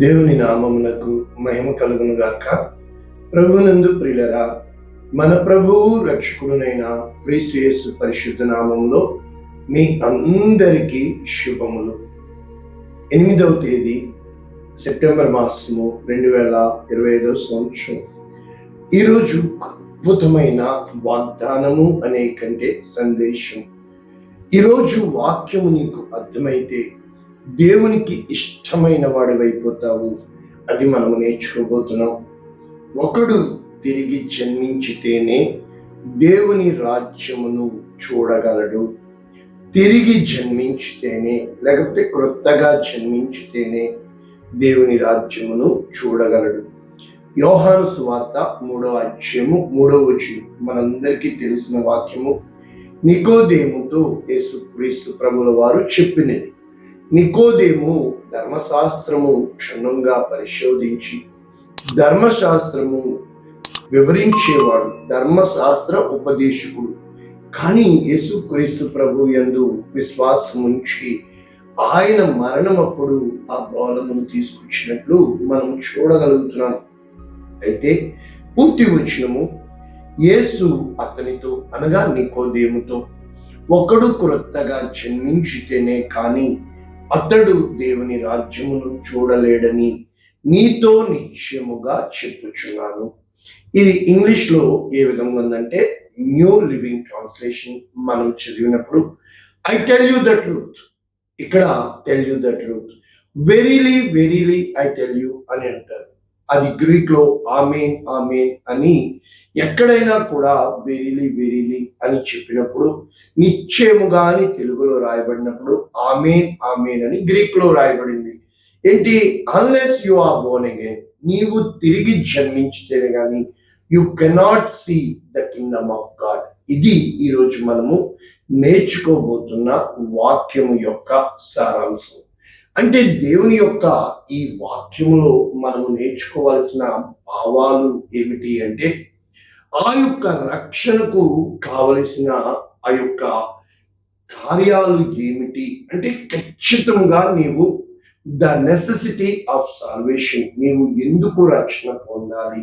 దేవుని నామమునకు మహిమ కలుగునుగాక. ప్రభునందు ప్రియులరా మన ప్రభువు రక్షకుడునైన క్రీస్తుయేసు పరిశుద్ధ నామంలో మీ అందరికీ శుభములు. ఎనిమిదవ తేదీ సెప్టెంబర్ మాసము రెండు వేల ఇరవై ఐదవ సంవత్సరం. ఈరోజు అద్భుతమైన వాగ్దానము అనే కంటే సందేశం. ఈరోజు వాక్యము నీకు అర్థమైతే దేవునికి ఇష్టమైన వాడివైపోతావు. అది మనము నేర్చుకోబోతున్నాం. ఒకడు తిరిగి జన్మించితేనే దేవుని రాజ్యమును చూడగలడు. తిరిగి జన్మించితేనే లేకపోతే క్రొత్తగా జన్మించితేనే దేవుని రాజ్యమును చూడగలడు. యోహాను సువార్త మూడవ అధ్యయము మూడవ వచనం. మనందరికీ తెలిసిన వాక్యము. నికోదేముతో యేసుక్రీస్తు ప్రభుల వారు చెప్పినది. నికోదేము ధర్మశాస్త్రము క్షుణ్ణంగా పరిశోధించి ధర్మశాస్త్రము వివరించేవాడు ధర్మశాస్త్ర ఉపదేశకుడు. కానీ యేసుక్రీస్తు ప్రభు యందు విశ్వాసం ఉంచి ఆయన మరణం అప్పుడు ఆ బోధమును తీసుకొచ్చినట్లు మనం చూడగలుగుతున్నాం. అయితే పూర్తి వచ్చినము యేసు అతనితో అనగా నికోదేముతో ఒకడు క్రొత్తగా జన్మించితేనే కానీ అతడు దేవుని రాజ్యమును చూడలేడని నీతో నిశ్చయముగా చెప్పుచున్నాను. ఇది ఇంగ్లీష్లో ఏ విధంగా ఉందంటే న్యూ లివింగ్ ట్రాన్స్లేషన్ మనం చదివినప్పుడు I tell you the truth. ఇక్కడ tell you the truth verily verily I tell you అని అంటారు. అది గ్రీక్లో ఆమెన్ ఆమెన్ అని ఎక్కడైనా కూడా వెరీలీ వెరీలీ అని చెప్పినప్పుడు నిశ్చయముగా అని తెలుగులో రాయబడినప్పుడు ఆమెన్ ఆమెన్ అని గ్రీక్లో రాయబడింది. ఏంటి? Unless you are born again నీవు తిరిగి జన్మించితేనే కానీ you cannot see the kingdom of God ఇది ఈరోజు మనము నేర్చుకోబోతున్న వాక్యము యొక్క సారాంశం. అంటే దేవుని యొక్క ఈ వాక్యములో మనము నేర్చుకోవాల్సిన భావాలు ఏమిటి అంటే ఆ యొక్క రక్షణకు కావలసిన ఆ యొక్క కార్యాలు ఏమిటి అంటే ఖచ్చితంగా నీవు ద నెసెసిటీ ఆఫ్ సాల్వేషన్ నీవు ఎందుకు రక్షణ పొందాలి?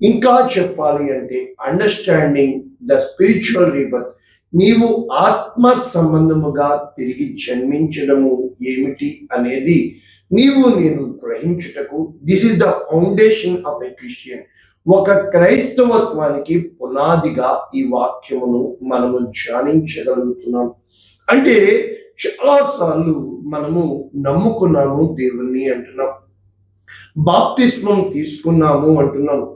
ఇంకా చెప్పాలి అంటే అండర్స్టాండింగ్ ద స్పిరిచువల్ రీబర్త్ నీవు ఆత్మ సంబంధముగా తిరిగి జన్మించడము ఏమిటి అనేది నీవు నేను గ్రహించుటకు this is the foundation of a Christian ఒక క్రైస్తవత్వానికి పునాదిగా ఈ వాక్యమును మనము ధ్యానించగలుగుతున్నాం. అంటే చాలాసార్లు మనము నమ్ముకున్నాము దేవుణ్ణి అంటున్నాం. బాప్తిస్మం తీసుకున్నాము అంటున్నాం.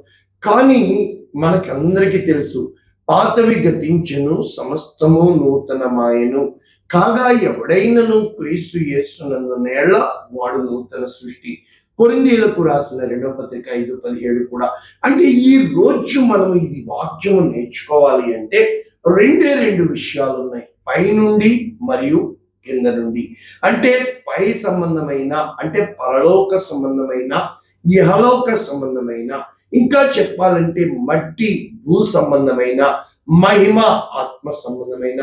కానీ మనకందరికీ తెలుసు పాతవి గతించును సమస్తము నూతనమాయను. కాగా ఎవడైనను క్రీస్తు చేస్తున్నందునేళ్ళ వాడు నూతన సృష్టి. కొరిందీలకు రాసిన రెండవ పత్రిక ఐదు పదిహేడు కూడా. అంటే ఈ రోజు మనం ఇది వాక్యము నేర్చుకోవాలి అంటే రెండే రెండు విషయాలు ఉన్నాయి పైనుండి మరియు కింద నుండి. అంటే పై సంబంధమైన అంటే పరలోక సంబంధమైన ఇహలోక సంబంధమైన ఇంకా చెప్పాలంటే మట్టి భూ సంబంధమైన మహిమ ఆత్మ సంబంధమైన.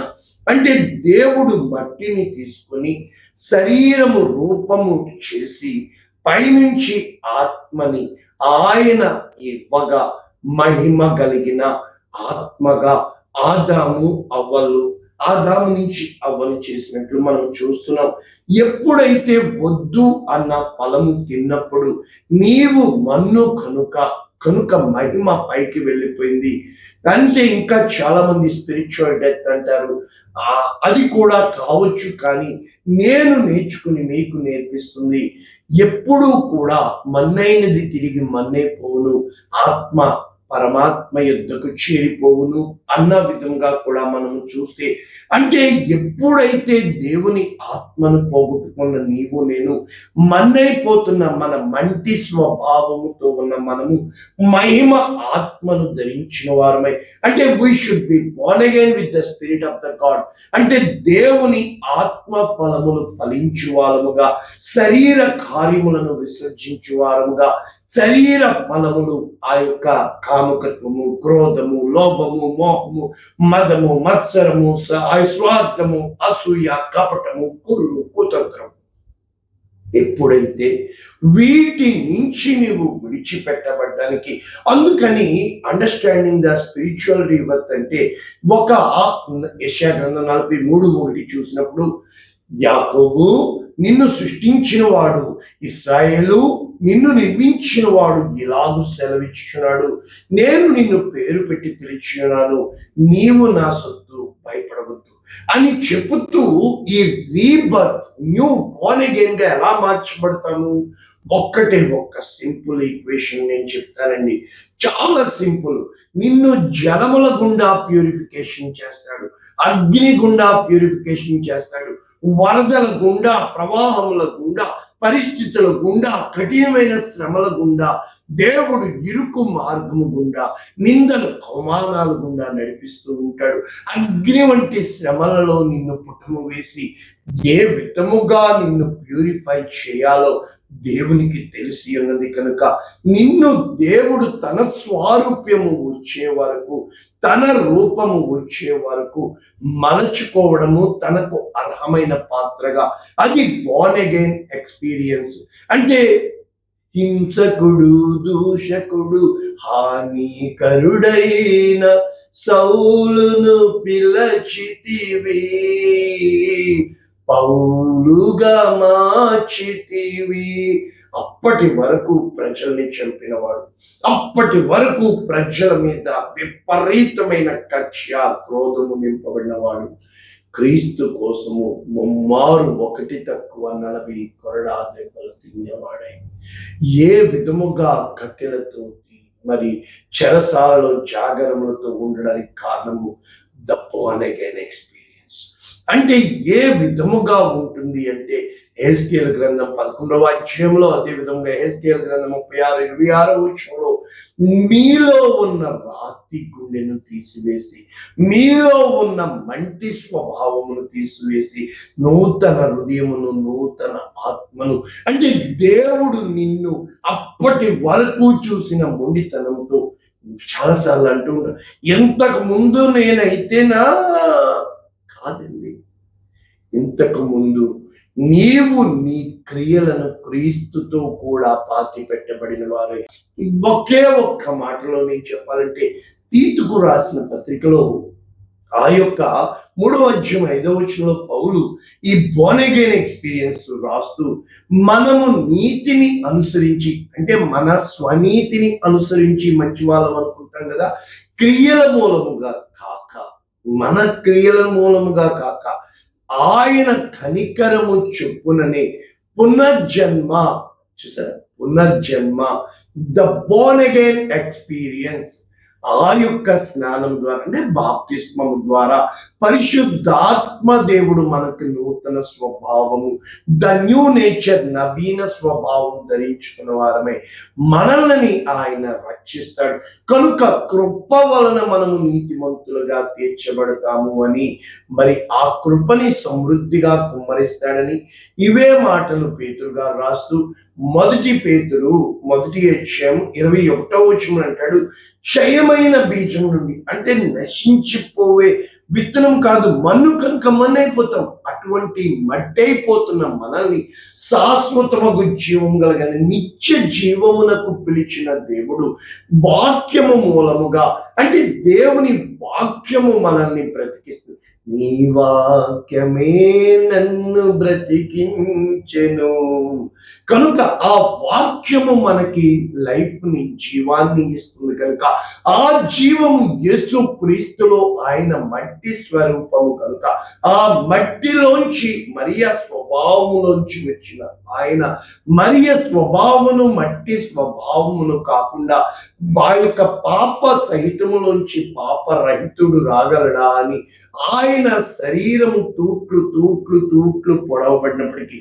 అంటే దేవుడు మట్టిని తీసుకొని శరీరము రూపము చేసి పైనుంచి ఆత్మని ఆయన ఇవ్వగా మహిమ కలిగిన ఆత్మగా ఆదాము అవ్వలు ఆదాము నుంచి అవ్వలు చేసినట్లు మనం చూస్తున్నాం. ఎప్పుడైతే వద్దు అన్న ఫలము తిన్నప్పుడు నీవు మన్ను కనుక కనుక మహిమ పైకి వెళ్ళిపోయింది. అంటే ఇంకా చాలా మంది స్పిరిచువల్ డెత్ అంటారు. ఆ అది కూడా కావచ్చు కానీ నేను నేర్చుకుని మీకు నేర్పిస్తుంది. ఎప్పుడూ కూడా మన్నైనది తిరిగి మన్నే పోను ఆత్మ పరమాత్మ యుద్ధకు చేరిపోవును అన్న విధంగా కూడా మనము చూస్తే అంటే ఎప్పుడైతే దేవుని ఆత్మను పోగొట్టుకున్న నీవు నేను మన్నైపోతున్న మన మంటి స్వభావముతో ఉన్న మనము మహిమ ఆత్మను ధరించిన వారమై అంటే we should be born again with the spirit of the God అంటే దేవుని ఆత్మ ఫలములు ఫలించు వారముగా శరీర కార్యములను విసర్జించు వారముగా శరీర ఫలములు ఆ యొక్క కాముకత్వము క్రోధము లోభము మోహము మదము మత్సరము స్వార్థము అసూయ కపటము కురులు కుతంత్రం ఎప్పుడైతే వీటి నుంచి నీవు విడిచిపెట్టబడ్డానికి అందుకని అండర్స్టాండింగ్ ద స్పిరిచువల్ రివర్త్ అంటే ఒక యశా గ్రంథం నలభై మూడు ఒకటి చూసినప్పుడు యాకోబు నిన్ను సృష్టించిన వాడు ఇస్రాయేలు నిన్ను నిర్మించిన వాడు ఇలాగూ సెలవిచ్చుచున్నాడు. నేను నిన్ను పేరు పెట్టి పిలిచున్నాను నీవు నా సొత్తు భయపడవద్దు అని చెబుతూ ఈ రీబర్త్ న్యూ బోర్న్గా ఎలా మార్చబడతాను? ఒక్కటే ఒక్క సింపుల్ ఈక్వేషన్ నేను చెప్తానండి. చాలా సింపుల్. నిన్ను జలముల గుండా ప్యూరిఫికేషన్ చేస్తాడు. అగ్ని గుండా ప్యూరిఫికేషన్ చేస్తాడు. వరదల గుండా ప్రవాహముల గుండా పరిస్థితుల గుండా కఠినమైన శ్రమల గుండా దేవుడు ఇరుకు మార్గము గుండా నిందలు అవమానాల గుండా నడిపిస్తూ ఉంటాడు. అగ్ని వంటి శ్రమలలో నిన్ను పుట్టము వేసి ఏ విధముగా నిన్ను ప్యూరిఫై చేయాలో దేవునికి తెలిసి ఉన్నది కనుక నిన్ను దేవుడు తన స్వారూప్యము వచ్చే వరకు తన రూపము వచ్చే వరకు మలచుకోవడము తనకు అర్హమైన పాత్రగా. అది బోర్న్ అగైన్ ఎక్స్పీరియన్స్ అంటే హింసకుడు దూషకుడు హానికరుడైన సౌలును పిలచితివి. పౌలుగా మార్చితివి. అప్పటి వరకు ప్రజల్ని చంపినవాడు. అప్పటి వరకు ప్రజల మీద విపరీతమైన కక్ష క్రోధము నింపబడినవాడు. క్రీస్తు కోసము ముమ్మారు ఒకటి తక్కువ నలభై కొరడా దెబ్బలు తినేవాడై. ఏ విధముగా కట్టెలతో మరి చెరసాలలో జాగరములతో ఉండడానికి కారణము ద బోర్న్ అగైన్ ఎక్స్పీరియన్స్ అంటే ఏ విధముగా ఉంటుంది అంటే హెస్కేల్ గ్రంథం పదకొండవ అధ్యాయంలో అదే విధంగా హెస్కేల్ గ్రంథం ముప్పై ఆరు ఇరవై ఆరో వచ్చంలో మీలో ఉన్న రాతి గుండెను తీసివేసి మీలో ఉన్న మంటి స్వభావమును తీసివేసి నూతన హృదయమును నూతన ఆత్మను. అంటే దేవుడు నిన్ను అప్పటి వరకు చూసిన మొండితనంతో చాలాసార్లు అంటూ ఉంటాను ఎంతకు ముందు నేనైతేనా కాదండి. ఇంతకుముందు నీవు నీ క్రియలను క్రీస్తుతో కూడా పాతి పెట్టబడిన వారు. ఒకే ఒక్క మాటలో నేను చెప్పాలంటే తీతుకు రాసిన పత్రికలో ఆ యొక్క మూడవ అధ్యయం ఐదవ వచ్చంలో పౌలు ఈ బోనెగైన్ ఎక్స్పీరియన్స్ రాస్తూ మనము నీతిని అనుసరించి అంటే మన స్వనీతిని అనుసరించి మంచి వాళ్ళం అనుకుంటాం కదా క్రియల మూలముగా కాదు. మన క్రియల మూలముగా కాక ఆయన కనికరము చొప్పుననే పునర్జన్మ చూసారా? పునర్జన్మ ద బోన్ అగైన్ ఎక్స్పీరియన్స్. ఆ యొక్క స్నానం ద్వారా అంటే ద్వారా పరిశుద్ధాత్మ దేవుడు మనకు నూతన స్వభావము ద న్యూ నేచర్ నవీన స్వభావం ధరించుకున్న వారమే. మనల్ని ఆయన రక్షిస్తాడు. కనుక కృప వలన మనము నీతిమంతులుగా తీర్చబడతాము అని మరి ఆ కృపని సమృద్ధిగా కుమ్మరిస్తాడని ఇవే మాటలు పేతురుగా రాస్తూ మొదటి పేతురు మొదటి అధ్యాయం ఇరవై ఒకటో వచ్చిన అంటాడు క్షయమైన బీజం నుండి అంటే నశించిపోవే విత్తనం కాదు మన్ను కనుక మన్నైపోతాం అటువంటి మట్టైపోతున్న మనల్ని శాశ్వతమగు జీవం కలగని నిత్య జీవమునకు పిలిచిన దేవుడు వాక్యము మూలముగా అంటే దేవుని వాక్యము మనల్ని బ్రతికిస్తుంది. నీ వాక్యమే నన్ను బ్రతికించెను. కనుక ఆ వాక్యము మనకి లైఫ్ని జీవాన్ని ఇస్తుంది. కనుక ఆ జీవము యేసు క్రీస్తులో ఆయన మట్టి స్వరూపము కనుక ఆ మట్టిలోంచి మరియ స్వభావములోంచి వచ్చిన ఆయన మరియ స్వభావమును మట్టి స్వభావమును కాకుండా మా యొక్క పాప సహితములోంచి పాప రహితుడు రాగలడా అని ఆయన శరీరము తూట్లు తూట్లు తూట్లు పొడవబడినప్పటికీ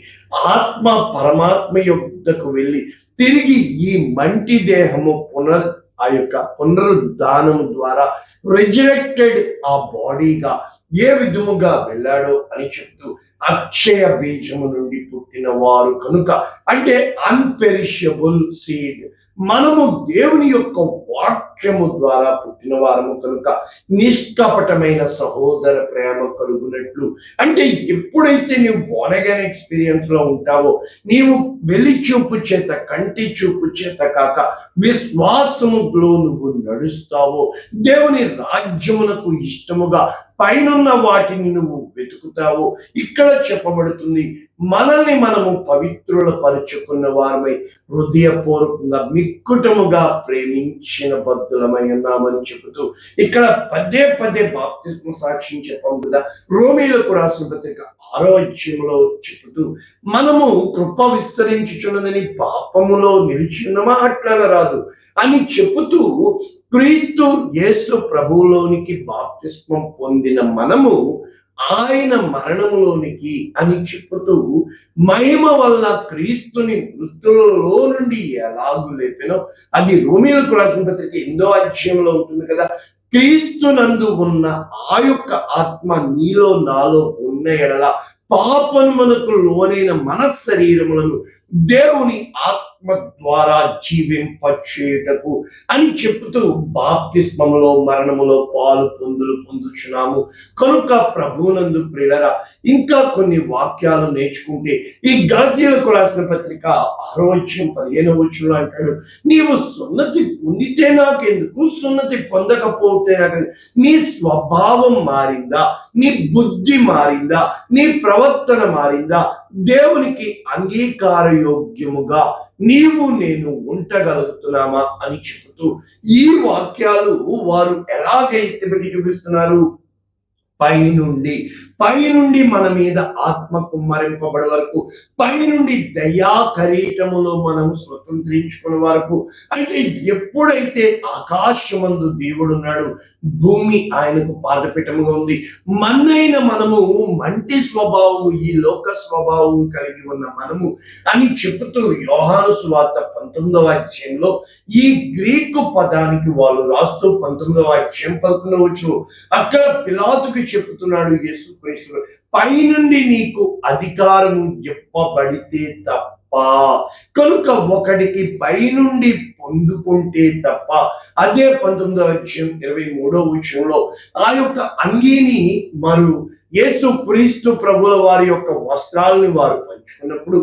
ఆత్మ పరమాత్మ యొక్కకు వెళ్ళి తిరిగి ఈ మంటి దేహము పునర్ ఆ యొక్క పునరుద్ధానము ద్వారా రిజరెక్టెడ్ ఆ బాడీగా ఏ విధముగా వెళ్ళాడో అని చెప్తూ అక్షయ బీజము నుండి పుట్టిన వారు కనుక అంటే అన్పెరిషబుల్ సీడ్ మనము దేవుని యొక్క వాక్యము ద్వారా పుట్టిన వారము కనుక నిష్కపటమైన సహోదర ప్రేమ కలుగునట్లు. అంటే ఎప్పుడైతే నీవు బోనగైన ఎక్స్పీరియన్స్లో ఉంటావో నీవు వెలి చూపు చేత కంటి చూపు చేత కాక విశ్వాసములో నువ్వు నడుస్తావో దేవుని రాజ్యమునకు ఇష్టముగా పైనున్న వాటిని నువ్వు వెతుకుతావో ఇక్కడ చెప్పబడుతుంది మనల్ని మనము పవిత్రుల పరుచుకున్న వారమై హృదయపూర్వకంగా మిక్కుటముగా ప్రేమించిన బద్దులమై ఉన్నామని చెబుతూ ఇక్కడ పదే పదే బాప్తిస్మ సాక్ష్యం చెప్పాం కదా. రోమీలకు రాసిన పత్రిక ఆరో చెబుతూ మనము కృప విస్తరించుచున్నదని పాపములో నిలిచినమా అట్లా రాదు అని చెబుతూ క్రీస్తు యేసు ప్రభువులోనికి బాప్తిస్మం పొందిన మనము ఆయన మరణములోనికి అని చెప్పుతూ మహిమ వల్ల క్రీస్తుని మృతులలో నుండి ఎలాగు లేపినో అది రోమిలకు రాసిన పత్రిక ఎందో అధ్యయంలో ఉంటుంది కదా. క్రీస్తునందు ఉన్న ఆ యొక్క ఆత్మ నీలో నాలో ఉన్న ఎడల పాపన్మనకు లోనైన మన శరీరములను దేవుని ఆత్మ ద్వారా జీవింపచేయుటకు అని చెప్తూ బాప్తిస్మములో మరణములో పాలు పొందులు పొందుచున్నాము. కనుక ప్రభువునందు ప్రియులరా ఇంకా కొన్ని వాక్యాలు నేర్చుకుంటే ఈ గాంధీలకు రాసిన పత్రిక ఆరోగ్యం పదిహేను వచ్చిన అంటాడు నీవు సున్నతి పొందితే నాకెందుకు? సున్నతి పొందకపోతే నాకు నీ స్వభావం మారిందా? నీ బుద్ధి మారిందా? నీ ప్రవర్తన మారిందా? దేవునికి అంగీకార యోగ్యముగా నీవు నేను ఉండగలుగుతున్నామా అని చెబుతూ ఈ వాక్యాలు వారు ఎలాగైతే పెట్టి చూపిస్తున్నారు పైనుండి పైనుండి మన మీద ఆత్మ కుమ్మరింపబడే వరకు పైనుండి దయా కరీటములో మనం స్వతంత్రించుకునే వరకు అయితే ఎప్పుడైతే ఆకాశమందు దేవుడు ఉన్నాడు భూమి ఆయనకు పాదపీఠముగా ఉంది. మన్నైన మనము మంటి స్వభావము ఈ లోక స్వభావం కలిగి ఉన్న మనము అని చెబుతూ యోహాను సువార్త పంతొమ్మిదవ అధ్యాయంలో ఈ గ్రీకు పదానికి వాళ్ళు రాస్తూ పంతొమ్మిదవ అధ్యాయం పదకొండవచ్చు అక్కడ పిలాతుకి చెప్తున్నాడు యేసు క్రీస్తు పైనుండి నీకు అధికారము ఇవ్వబడితే తప్ప కనుక ఒకడికి పైనుండి పొందుకుంటే తప్ప అదే పంతొమ్మిదవ అధ్యాయం ఇరవై మూడో విషయంలో ఆ యొక్క అంగీని మరు యేసు క్రీస్తు ప్రభుల వారి యొక్క వస్త్రాలని వారు పంచుకున్నప్పుడు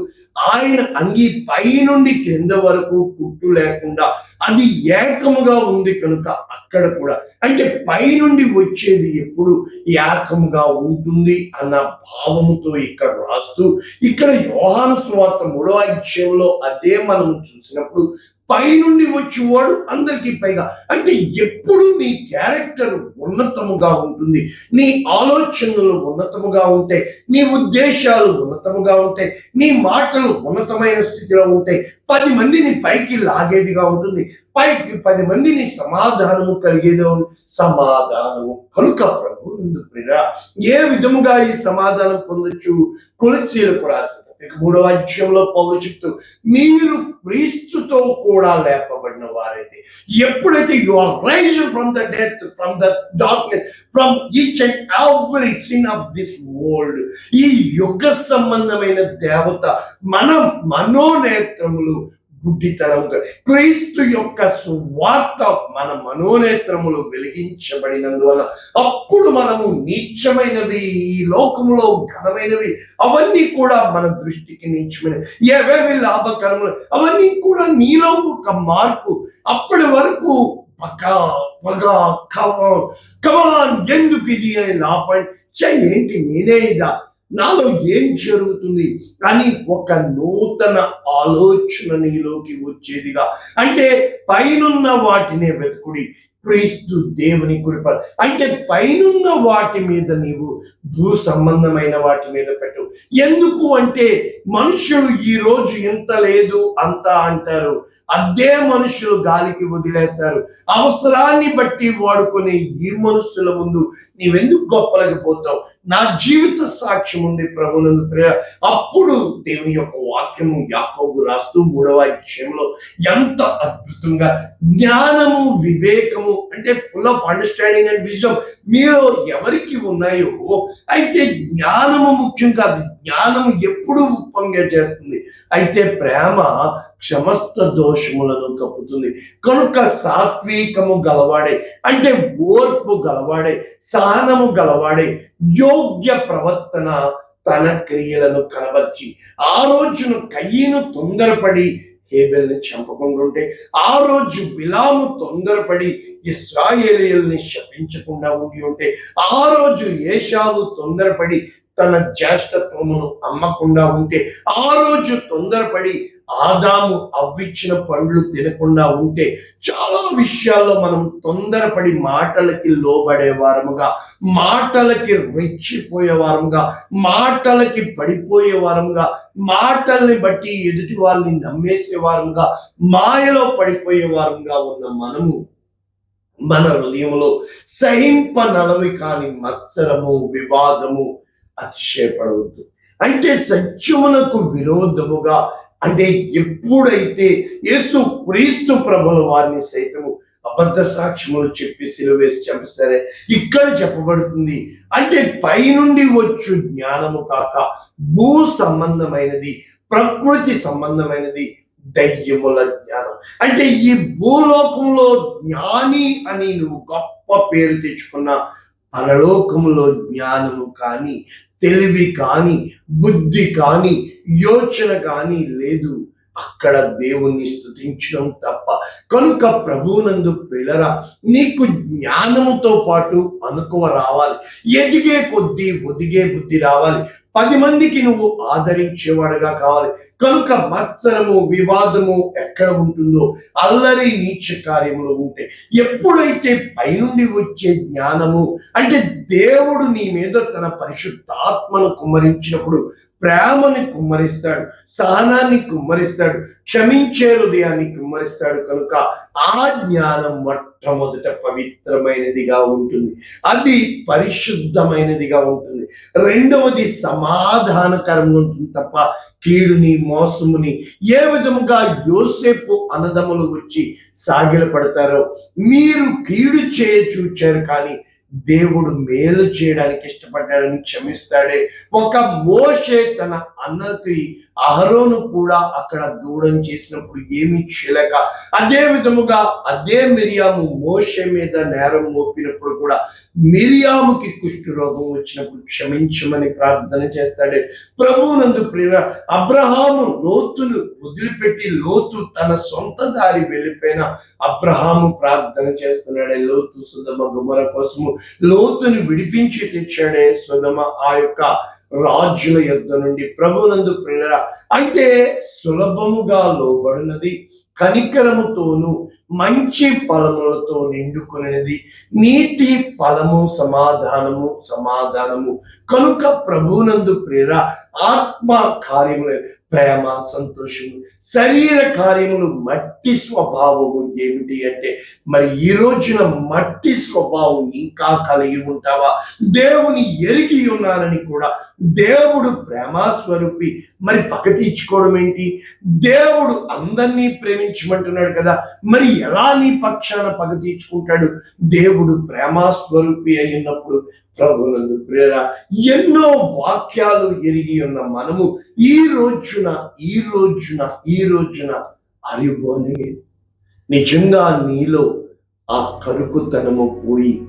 ఆయన అంగీ పై నుండి క్రింద వరకు కుట్టు లేకుండా అది ఏకముగా ఉంది కనుక అక్కడ కూడా. అంటే పై నుండి వచ్చేది ఎప్పుడు ఏకముగా ఉంటుంది అన్న భావంతో ఇక్కడ రాస్తూ ఇక్కడ యోహాను స్వార్థ మూడో అధ్యయంలో అదే మనం చూసినప్పుడు పైనుండి వచ్చేవాడు అందరికీ పైగా. అంటే ఎప్పుడు నీ క్యారెక్టర్ ఉన్నతముగా ఉంటుంది. నీ ఆలోచనలు ఉన్నతముగా ఉంటాయి. నీ ఉద్దేశాలు ఉన్నతముగా ఉంటాయి. నీ మాటలు ఉన్నతమైన స్థితిలో ఉంటాయి. పది మందిని పైకి లాగేదిగా ఉంటుంది. పైకి పది మందిని సమాధానము కలిగేదో సమాధానము. కనుక ప్రభు ప్రియ ఏ విధముగా ఈ సమాధానం పొందొచ్చు? కొలసీలకు రాసిన ఇక మూడవ అధ్యయంలో పౌలు చెప్తూ మీరు క్రీస్తుతో కూడా లేపబడిన వారైతే ఎప్పుడైతే you are rise from the death from the darkness from each and every sin of this world ఈ యుగ సంబంధమైన దేవత మన మనోనేత్రములు గుడ్డితనం క్రీస్తు యొక్క సువార్త మన మనోనేత్రములు వెలిగించబడినందువల్ల అప్పుడు మనము నీచమైనవి ఈ లోకములో ఘనమైనవి అవన్నీ కూడా మన దృష్టికి నీచమైనవి. ఏవేవి లాభకరములు అవన్నీ కూడా నీలో ఒక మార్పు. అప్పటి వరకు పగా పగ కమాన్ ఎందుకు ఇది అని లాపండి చే ఏంటి నేనే ఇదా? నాలో ఏం జరుగుతుంది? అని ఒక నూతన ఆలోచన నీలోకి వచ్చేదిగా. అంటే పైనున్న వాటినే వెతుకుడి. క్రీస్తు దేవుని కృప. అంటే పైనున్న వాటి మీద నీవు భూ సంబంధమైన వాటి మీద పెట్టు. ఎందుకు అంటే మనుషులు ఈ రోజు ఇంత లేదు అంత అంటారు. అదే మనుషులు గాలికి వదిలేస్తారు. అవసరాన్ని బట్టి వాడుకునే ఈ మనుషుల ముందు నీవెందుకు గొప్పలకపోతావు నా జీవిత సాక్ష్యం ఉంది ప్రభునందు ప్రేర అప్పుడు దేవుని యొక్క వాక్యము యాకోబు రాస్తూ మూడవ అధ్యాయంలో ఎంత అద్భుతంగా జ్ఞానము వివేకము అంటే ఫుల్ ఆఫ్ అండర్స్టాండింగ్ అండ్ విజయం మీలో ఎవరికి ఉన్నాయో అయితే జ్ఞానము ముఖ్యం కాదు జ్ఞానము ఎప్పుడు ఉప్పొంగే చేస్తుంది అయితే ప్రేమ సమస్త దోషములను కప్పుతుంది. కనుక సాత్వికము గలవాడే అంటే ఓర్పు గలవాడే సహనము గలవాడే యోగ్య ప్రవర్తన తన క్రియలను కనబర్చి ఆ రోజున కయ్యను తొందరపడి హేబెల్ని చంపకుండా ఉంటే ఆ రోజు బిలాము తొందరపడి ఇస్రాయేలీల్ని శపించకుండా ఉండి ఉంటే ఆ రోజు ఏషావు తొందరపడి తన జ్యేష్ఠత్వమును అమ్మకుండా ఉంటే ఆ రోజు తొందరపడి ఆదాము అవ్విచ్చిన పండ్లు తినకుండా ఉంటే చాలా విషయాల్లో మనం తొందరపడి మాటలకి లోబడే వారముగా మాటలకి రెచ్చిపోయే వారముగా మాటలకి పడిపోయే వారముగా మాటల్ని బట్టి ఎదుటి వాళ్ళని నమ్మేసే వారముగా మాయలో పడిపోయే వారముగా ఉన్న మనము మన హృదయంలో సహింప నలవి కాని మత్సరము వివాదము అతిశయపడవద్దు. అంటే సత్యమునకు విరోధముగా అంటే ఎప్పుడైతే యేసు క్రీస్తు ప్రభుల వారిని సైతము అబద్ధ సాక్ష్యములు చెప్పి సిలువేసి చంపేశారే ఇక్కడ చెప్పబడుతుంది. అంటే పైనుండి వచ్చు జ్ఞానము కాక భూ సంబంధమైనది ప్రకృతి సంబంధమైనది దయ్యముల జ్ఞానం. అంటే ఈ భూలోకంలో జ్ఞాని అని నువ్వు గొప్ప పేరు తెచ్చుకున్న పరలోకంలో జ్ఞానము కానీ తెలివి కానీ బుద్ధి కానీ యోచన కానీ లేదు. అక్కడ దేవుణ్ణి స్థుతించడం తప్ప కనుక ప్రభువునందు పిల్లరా నీకు జ్ఞానముతో పాటు అనుకువ రావాలి. ఎదిగే కొద్దీ ఒదిగే బుద్ధి రావాలి. పది మందికి నువ్వు ఆదరించేవాడుగా కావాలి. కనుక మత్సరము వివాదము ఎక్కడ ఉంటుందో అల్లరి నీచ కార్యములు ఉంటే ఎప్పుడైతే పైనుండి వచ్చే జ్ఞానము అంటే దేవుడు నీ మీద తన పరిశుద్ధాత్మను కుమ్మరించినప్పుడు ప్రేమని కుమ్మరిస్తాడు సహనాన్ని కుమ్మరిస్తాడు క్షమించే హృదయాన్ని కుమ్మరిస్తాడు కనుక ఆ జ్ఞానం మొట్టమొదట పవిత్రమైనదిగా ఉంటుంది. అది పరిశుద్ధమైనదిగా ఉంటుంది. రెండవది సమాధానకరంగా ఉంటుంది తప్ప కీడుని మోసముని ఏ విధముగా యోసేపు అన్నదమ్ములు వచ్చి సాగిలపడతారో మీరు కీడు చేయ చూచారు కానీ దేవుడు మేలు చేయడానికి ఇష్టపడ్డాడని క్షమిస్తాడే. ఒక మోషే తన అన్నకి అహరోను కూడా అక్కడ దూడం చేసినప్పుడు ఏమి చిలక అదే విధముగా అదే మిరియాము మోష మీద నేరం మోపినప్పుడు కూడా మిరియాముకి కుష్ఠరోగం వచ్చినప్పుడు క్షమించమని ప్రార్థన చేస్తాడే. ప్రభువునందు ప్రియ అబ్రహాము లోతును వదిలిపెట్టి లోతు తన సొంత దారి వెళ్ళిపోయిన అబ్రహాము ప్రార్థన చేస్తున్నాడే. లోతు సుధమ గుమర కోసము లోతుని విడిపించి తెచ్చాడే సుధమ. ఆ యొక్క రాజుల యుద్ధ నుండి ప్రభునందు ప్రియుల అంటే సులభముగా లోబడినది కనికరముతోను మంచి ఫలములతో నిండుకునేది నీతి ఫలము సమాధానము సమాధానము. కనుక ప్రభునందు ప్రేర ఆత్మ కార్యములు ప్రేమ సంతోషము శరీర కార్యములు మట్టి స్వభావము ఏమిటి అంటే మరి ఈ రోజున మట్టి స్వభావం ఇంకా కలిగి ఉంటావా? దేవుని ఎరిగి ఉన్నానని కూడా దేవుడు ప్రేమాస్వరూపి మరి పక్క తీర్చుకోవడం ఏంటి? దేవుడు అందరినీ ప్రేమించమంటున్నాడు కదా. మరి ఎలా నీ పక్షాన పగ తీర్చుకుంటాడు? దేవుడు ప్రేమాస్వరూపి అయినప్పుడు ప్రభునందు ప్రేర. ఎన్నో వాక్యాలు ఎరిగి ఉన్న మనము ఈ రోజున ఈ రోజున ఈ రోజున అరిబోనే. నిజంగా నీలో ఆ కరుకుతనము పోయి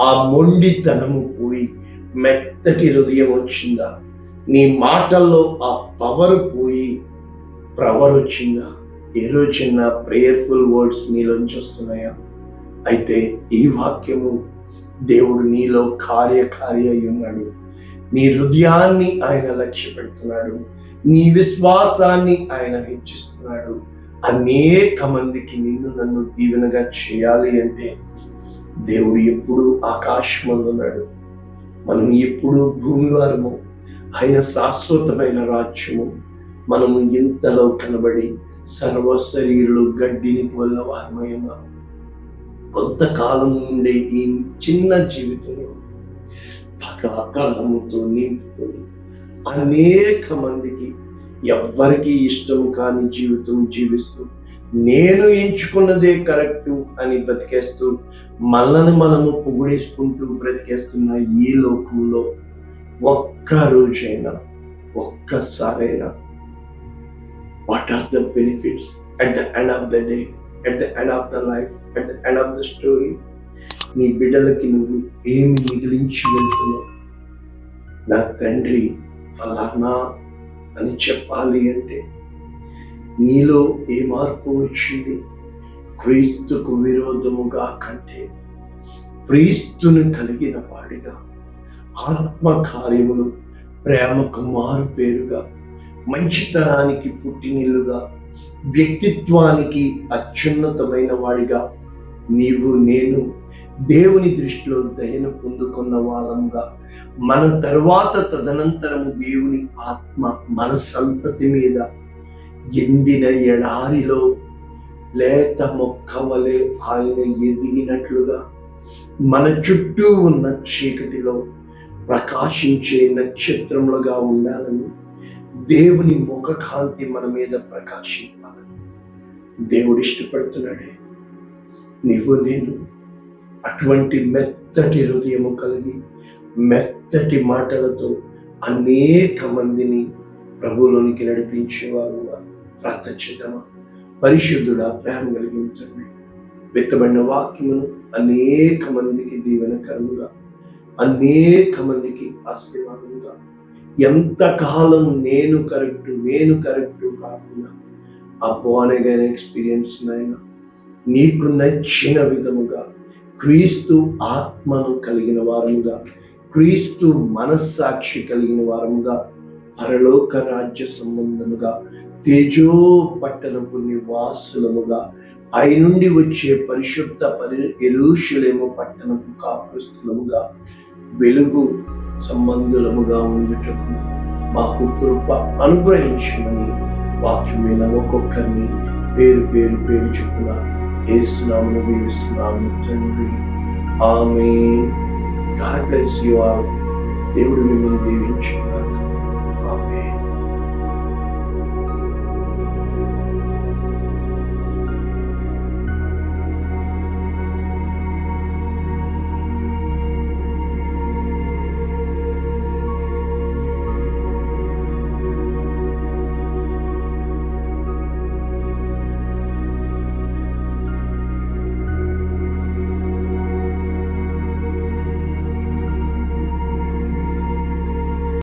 ఆ మొండితనము పోయి మెత్తటి హృదయం వచ్చిందా? నీ మాటల్లో ఆ పవర్ పోయి ప్రవర్ వచ్చిందా ఏ చిన్న ప్రేయర్ఫుల్ వర్డ్స్ నీలోంచి వస్తున్నాయా? అయితే ఈ వాక్యము దేవుడు నీలో కార్యకార్య అయి ఉన్నాడు. నీ హృదయాన్ని ఆయన లక్ష్య పెడుతున్నాడు. నీ విశ్వాసాన్ని ఆయన హెచ్చిస్తున్నాడు. అనేక మందికి నిన్ను నన్ను దీవెనగా చేయాలి అంటే దేవుడు ఎప్పుడు ఆకాశంలో ఉన్నాడు. మనం ఎప్పుడు భూమి వారము ఆయన శాశ్వతమైన రాజ్యము మనము ఇంతలో కనబడి సర్వ శరీరులు గడ్డిని పోలిన వారమై కొంతకాలం నుండే ఈ చిన్న జీవితంలో పకాకలముతో నింపుకొని అనేక మందికి ఎవ్వరికి ఇష్టం కాని జీవితం జీవిస్తూ నేను ఎంచుకున్నదే కరెక్టు అని బ్రతికేస్తూ మనల్ని మనము పొగిడేసుకుంటూ బ్రతికేస్తున్న ఈ లోకంలో ఒక్క రోజైనా ఒక్కసారైనా what are the benefits at the end of the day at the end of the life at the end of the story నీ బిడ్డలకి నువ్వు ఏమి మిగిలించి వెళ్తున్నావు? నా తండ్రి ఫలానా అని చెప్పాలి అంటే నీలో ఏ మార్పు వచ్చింది? క్రీస్తుకు విరోధముగా కంటే క్రీస్తును కలిగిన వాడిగా ఆత్మ కార్యములు ప్రేమకు మారు పేరుగా మంచితనానికి పుట్టినిల్లుగా వ్యక్తిత్వానికి అత్యున్నతమైన వాడిగా నీవు నేను దేవుని దృష్టిలో దయను పొందుకున్న వాళ్ళంగా మన తర్వాత తదనంతరము దేవుని ఆత్మ మన సంతతి మీద ఎండిన ఎడారిలో లేత మొక్క వలె ఆయన ఎదిగినట్లుగా మన చుట్టూ ఉన్న చీకటిలో ప్రకాశించే నక్షత్రములుగా ఉండాలని దేవుని ముఖ కాంతి మన మీద ప్రకాశింపాలి దేవుడు ఇష్టపడుతున్నాడే. నీవు నేను అటువంటి మెత్తటి హృదయము కలిగి మెత్తటి మాటలతో అనేక మందిని ప్రభువులోనికి నడిపించేవారుగా ప్రార్థించుదామా పరిశుద్ధుడా ప్రేమ కలిగించండి. వెత్తబడిన వాక్యమును అనేక మందికి దీవెనకరముగా అనేక మందికి ఆశీర్వాదముగా. ఎంతకాలం నేను కరెక్ట్ నేను కరెక్ట్ కాకుండా ఆ బోనగైన ఎక్స్పీరియన్స్ నైనా నీకు నచ్చిన విధముగా క్రీస్తు ఆత్మను కలిగిన వారముగా క్రీస్తు మనస్సాక్షి కలిగిన వారముగా పరలోక రాజ్య సంబంధముగా తేజో పట్టణపు నివాసులముగా పైనుండి వచ్చే పరిశుద్ధ పరి ఎరుషులేమో పట్టణపు కాపురస్తులముగా వెలుగు సంబంధులముగా ఉండేటప్పుడు మాకు కృప అనుగ్రహించమని వాక్యమైన ఒక్కొక్కరిని పేరు పేరు పేరు చెప్పున ఏసునామను వేస్తున్నాము తండ్రి. ఆమె గాడ్ దేవుడు మిమ్మల్ని దీవించున్నాడు ఆమె